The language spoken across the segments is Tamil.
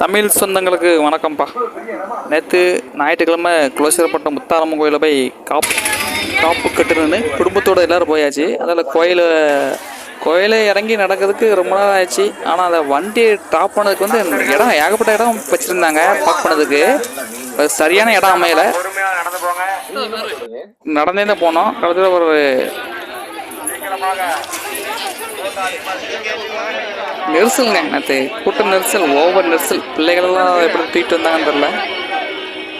தமிழ் சொந்தங்களுக்கு வணக்கம்ப்பா. நேற்று ஞாயிற்றுக்கிழமை குலசேரப்பட்டம் முத்தாரம்மன் கோயிலில் போய் காப்பு காப்பு கட்டுறதுன்னு குடும்பத்தோடு எல்லோரும் போயாச்சு. அதில் கோயில் கோயிலை இறங்கி நடக்கிறதுக்கு ரொம்ப நேரம் ஆயிடுச்சு. ஆனால் அந்த வண்டியை டாப் பண்ணதுக்கு வந்து இடம் ஏகப்பட்ட இடம் வச்சுருந்தாங்க பார்க் பண்ணதுக்கு. அது சரியான இடம் அமையலை. நடந்து தான் போனோம். கடைசியில் ஒரு நெரிசலுங்க நேற்று கூட்ட நெரிசல் ஓவர் நெரிசல் பிள்ளைகளெல்லாம் எப்படி தூக்கிட்டு வந்தாங்கன்னு தெரில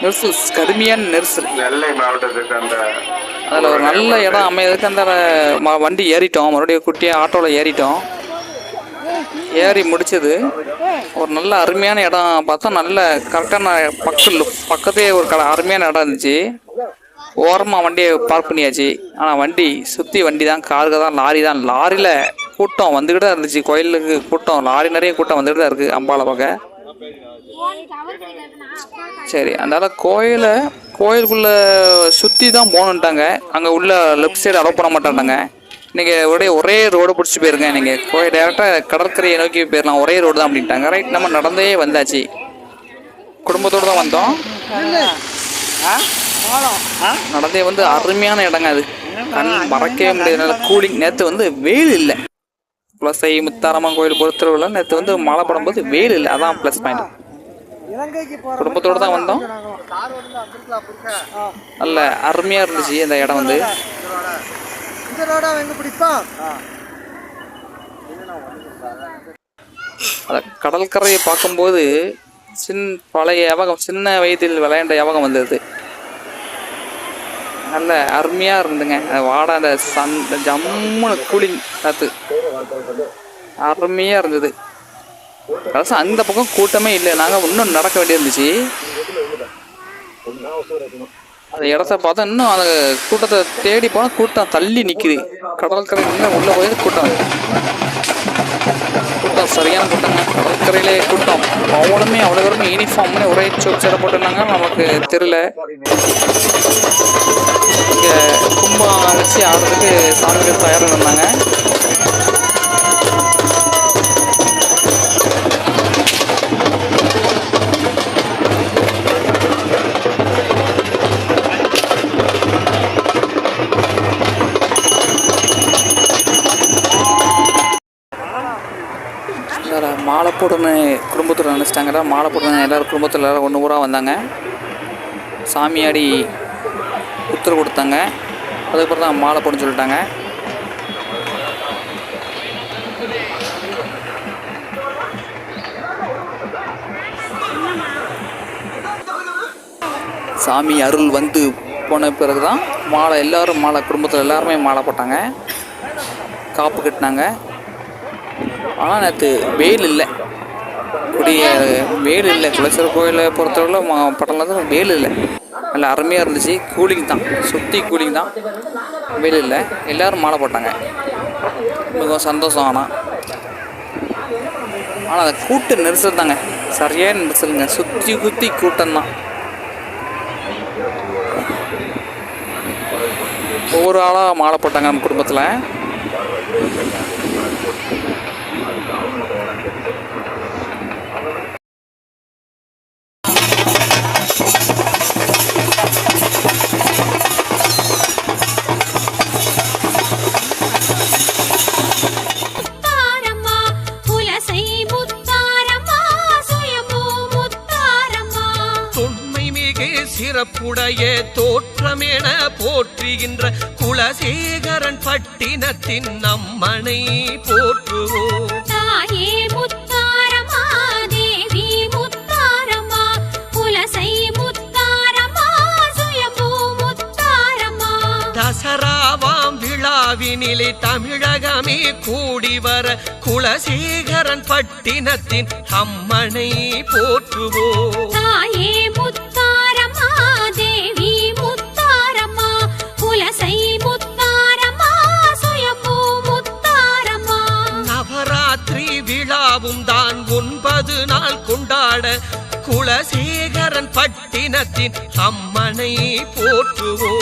நெரிசல் கடுமையான நெரிசல் நெல்லை மாவட்டத்துக்கு அந்த அதில் ஒரு நல்ல இடம் அமையதுக்கு அந்த வண்டி ஏறிட்டோம். மறுபடியும் குட்டியாக ஆட்டோவில் ஏறிட்டோம். ஏறி முடிச்சது. ஒரு நல்ல அருமையான இடம். பார்த்தா நல்ல கரெக்டான பக்கத்தில் பக்கத்தே ஒரு கடை அருமையான இடம் இருந்துச்சு. ஓரமாக வண்டியை பார்க் பண்ணியாச்சு. ஆனால் வண்டி சுற்றி வண்டி தான் காருக்கு தான் லாரி தான் லாரியில் கூட்டம் வந்துக்கிட்டு தான் இருந்துச்சு. கோயிலுக்கு கூட்டம் லாரி நிறைய கூட்டம் வந்துக்கிட்டு தான் இருக்குது அம்பாவை பார்க்க. சரி அதனால் கோயிலை கோயிலுக்குள்ளே சுற்றி தான் போகணுன்ட்டாங்க அங்கே உள்ள லெஃப்ட் சைடு அலோவ் பண்ண மாட்டாங்க நீங்கள் ஒரே ஒரே ரோடு பிடிச்சி போயிருங்க. நீங்கள் கோயில் டேரெக்டாக கடற்கரையை நோக்கி போயிடலாம் ஒரே ரோடு தான் அப்படின்ட்டாங்க. ரைட் நம்ம நடந்தே வந்தாச்சு. குடும்பத்தோடு தான் வந்தோம். நடந்தே வந்து அருமையான இடங்க அது. கண் மறக்கவே முடியாது கூலிங் நேற்று வந்து வெயில் இல்லை. குலசை முத்தாரம்மன் கோயில் பொறுத்தளவில் நேற்று வந்து மழை படும்போது வெயில் இல்லை. அதான் ப்ளஸ் பாயிண்ட் குடும்பத்தோடு தான் வந்தோம். நல்ல அருமையாக இருந்துச்சு அந்த இடம் வந்து. இந்த அந்த கடற்கரையை பார்க்கும்போது சின் பழைய யவகம் சின்ன வயதில் விளையாண்ட யவகம் வந்தது. நல்ல அருமையாக இருந்துங்க. அந்த அந்த சன் ஜம்முன்னு கூலிங் காற்று அருமையாக இருந்தது. கடைசி அந்த பக்கம் கூட்டமே இல்லை. நாங்கள் இன்னும் நடக்க வேண்டியிருந்துச்சு அந்த இடத்த பார்த்தா இன்னும் அந்த கூட்டத்தை தேடி போனால் கூட்டம் தள்ளி நிற்கிது கடற்கரை இன்னும் உள்ளே போய் கூட்டம். கூட்டம் சரியான கூட்டங்க. கடற்கரையிலே கூட்டம். அவ்வளோமே அவ்வளோ தூரம் யூனிஃபார்ம்னு ஒரே சோச்சரை போட்டுருந்தாங்க. நமக்கு தெரியல. இங்கே கும்பம் வச்சு ஆடுறதுக்கு சாமிகள் தயாராக இருந்தாங்க. மாலை குடும்பத்தில் நினச்சிட்டாங்கடா. மாலை போடுன்னு எல்லோரும் குடும்பத்தில் எல்லோரும் ஒன்று ஊராக வந்தாங்க. சாமியாடி உத்தரவு கொடுத்தாங்க. அதுக்கப்புறம் தான் மாலை போடுன்னு சொல்லிட்டாங்க. சாமி அருள் வந்து போன பிறகு தான் மாலை எல்லோரும் மாலை குடும்பத்தில் எல்லாருமே மாலை போட்டாங்க. காப்பு கட்டினாங்க. ஆனால் நேற்று வெயில் இல்லை. குடிய வெயில் இல்லை. குலசர் கோயிலை பொறுத்தவரை பட்டணத்தில் வெயில் இல்லை. நல்லா அருமையாக இருந்துச்சு. கூலிங் தான். சுற்றி கூலிங் தான். வெயில் இல்லை. எல்லோரும் மாலை போட்டாங்க. மிகவும் சந்தோஷம் ஆனால். ஆனால் அந்த கூட்டு நெரிசல் தாங்க சரியான நெரிசலுங்க சுற்றி குத்தி கூட்டம் தான். ஒவ்வொரு ஆளாக மாலை போட்டாங்க நம்ம குடும்பத்தில். Thank you. சிறப்புடைய தோற்றமென போற்றுகின்ற குலசேகரன் பட்டினத்தின் நம்மனை போற்றுவோம். தாயே முத்தாரம்மா தேவி முத்தாரம்மா புலசை முத்தாரம்மா சுயம்பு முத்தாரம்மா. தசராவாம் விழாவினிலே தமிழகமே கூடி வர குலசேகரன் பட்டினத்தின் அம்மனை போற்றுவோம். தாயே முத்தாரம்மா ஒன்பது நாள் கொண்டாட குலசேகரன் பட்டினத்தின் அம்மனை போற்றுவோம்.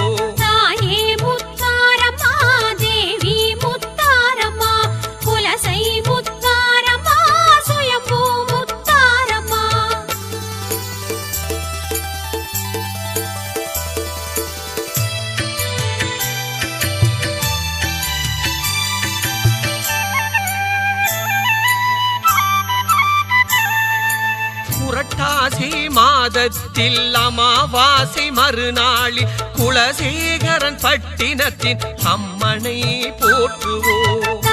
மாதத்தில் அமாவாசை மறுநாளில் குலசேகரன் பட்டினத்தின் அம்மனை போற்றுவோம்.